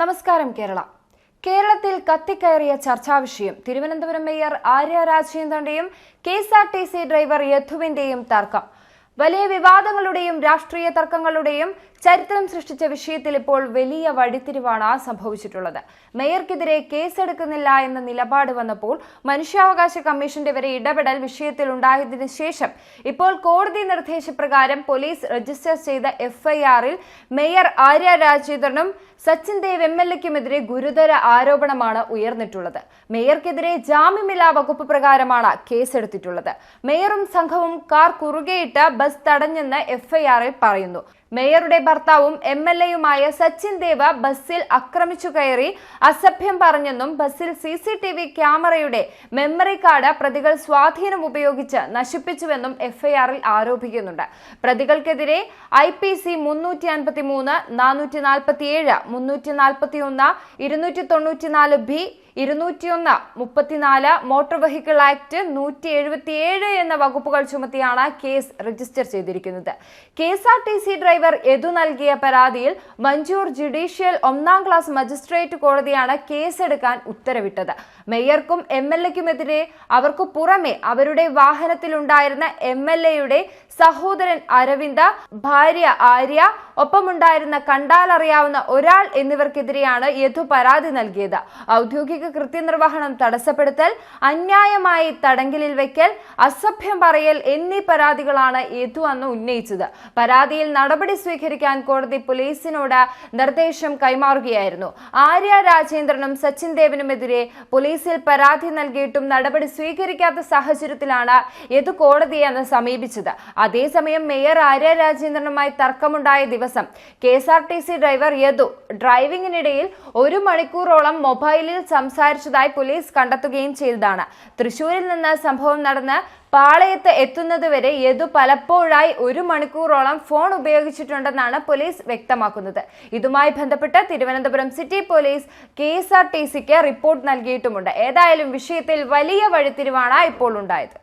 നമസ്കാരം കേരള. കേരളത്തിൽ കത്തിക്കയറിയ ചർച്ചാ വിഷയം Thiruvananthapuram mayor Arya രാജേന്ദ്രന്റെയും K S R T C driver യഥുവിന്റെയും തർക്കം. വലിയ വിവാദങ്ങളുടെയും രാഷ്ട്രീയ തർക്കങ്ങളുടെയും ചരിത്രം സൃഷ്ടിച്ച വിഷയത്തിൽ ഇപ്പോൾ വലിയ വഴിത്തിരിവാണ് സംഭവിച്ചിട്ടുള്ളത്. മേയർക്കെതിരെ കേസെടുക്കുന്നില്ല എന്ന നിലപാട് വന്നപ്പോൾ മനുഷ്യാവകാശ കമ്മീഷന്റെ വരെ ഇടപെടൽ വിഷയത്തിൽ ഉണ്ടായതിനു ശേഷം ഇപ്പോൾ കോടതി നിർദ്ദേശപ്രകാരം പോലീസ് രജിസ്റ്റർ ചെയ്ത എഫ്ഐആറിൽ മേയർ ആര്യ രാജേന്ദ്രനും സച്ചിൻ ദേവ് എം എൽ എക്കുമെതിരെ ഗുരുതര ആരോപണമാണ് ഉയർന്നിട്ടുള്ളത്. മേയർക്കെതിരെ ജാമ്യമില്ലാ വകുപ്പ് പ്രകാരമാണ് കേസെടുത്തിട്ടുള്ളത്. മേയറും സംഘവും കാർ കുറുകെയിട്ട് ബസ് തടഞ്ഞെന്ന് എഫ്ഐആറിൽ പറയുന്നു. മേയറുടെ ഭർത്താവും എം എൽ എയുമായ സച്ചിൻ ദേവ ബസ്സിൽ ആക്രമിച്ചു കയറി അസഭ്യം പറഞ്ഞെന്നും ബസ്സിൽ സി സി ടി വി ക്യാമറയുടെ മെമ്മറി കാർഡ് പ്രതികൾ സ്വാധീനം ഉപയോഗിച്ച് നശിപ്പിച്ചുവെന്നും എഫ്ഐആറിൽ ആരോപിക്കുന്നുണ്ട്. പ്രതികൾക്കെതിരെ ഐ പി സി മുന്നൂറ്റി അൻപത്തി മൂന്ന് നാനൂറ്റി നാൽപ്പത്തി ഏഴ് മുന്നൂറ്റി നാൽപ്പത്തി ഒന്ന് ഇരുന്നൂറ്റി തൊണ്ണൂറ്റിനാല് ബി ഇരുന്നൂറ്റിയൊന്ന് മുപ്പത്തിനാല് മോട്ടോർ വെഹിക്കിൾ ആക്ട് നൂറ്റി എഴുപത്തിയേഴ് എന്ന വകുപ്പുകൾ ചുമത്തിയാണ് കേസ് രജിസ്റ്റർ ചെയ്തിരിക്കുന്നത്. K S R T C driver എതു നൽകിയ പരാതിയിൽ മഞ്ചൂർ ജുഡീഷ്യൽ ഒന്നാം ക്ലാസ് മജിസ്ട്രേറ്റ് കോടതിയാണ് കേസെടുക്കാൻ ഉത്തരവിട്ടത്. മേയർക്കും എം എൽ എക്കുമെതിരെ അവർക്ക് പുറമെ അവരുടെ വാഹനത്തിലുണ്ടായിരുന്ന എം എൽ എയുടെ സഹോദരൻ അരവിന്ദ ഭാര്യ ആര്യ ഒപ്പമുണ്ടായിരുന്ന കണ്ടാലറിയാവുന്ന ഒരാൾ എന്നിവർക്കെതിരെയാണ് യഥു പരാതി നൽകിയത്. ഔദ്യോഗിക കൃത്യനിർവഹണം തടസ്സപ്പെടുത്തൽ അന്യായമായി തടങ്കലിൽ വെക്കൽ അസഭ്യം പറയൽ എന്നീ പരാതികളാണ് യദു അന്ന് ഉന്നയിച്ചത്. പരാതിയിൽ നടപടി സ്വീകരിക്കാൻ കോടതി പോലീസിനോട് നിർദ്ദേശം കൈമാറുകയായിരുന്നു. ആര്യ രാജേന്ദ്രനും സച്ചിൻ ദേവനുമെതിരെ പോലീസിൽ പരാതി നൽകിയിട്ടും നടപടി സ്വീകരിക്കാത്ത സാഹചര്യത്തിലാണ് യദു കോടതിയെ അന്ന് സമീപിച്ചത്. അതേസമയം മേയർ ആര്യ രാജേന്ദ്രനുമായി തർക്കമുണ്ടായ ദിവസം K S R T C driver Yadu ഡ്രൈവിംഗിനിടയിൽ ഒരു മണിക്കൂറോളം മൊബൈലിൽ സംസാരിച്ചതായി പോലീസ് കണ്ടെത്തുകയും ചെയ്തതാണ്. തൃശൂരിൽ നിന്ന് സംഭവം നടന്ന് പാളയത്ത് എത്തുന്നതുവരെ യദു പലപ്പോഴായി ഒരു മണിക്കൂറോളം ഫോൺ ഉപയോഗിച്ചിട്ടുണ്ടെന്നാണ് പോലീസ് വ്യക്തമാക്കുന്നത്. ഇതുമായി ബന്ധപ്പെട്ട് തിരുവനന്തപുരം സിറ്റി പോലീസ് കെ റിപ്പോർട്ട് നൽകിയിട്ടുമുണ്ട്. ഏതായാലും വിഷയത്തിൽ വലിയ വഴിത്തിരിവാണ് ഇപ്പോൾ ഉണ്ടായത്.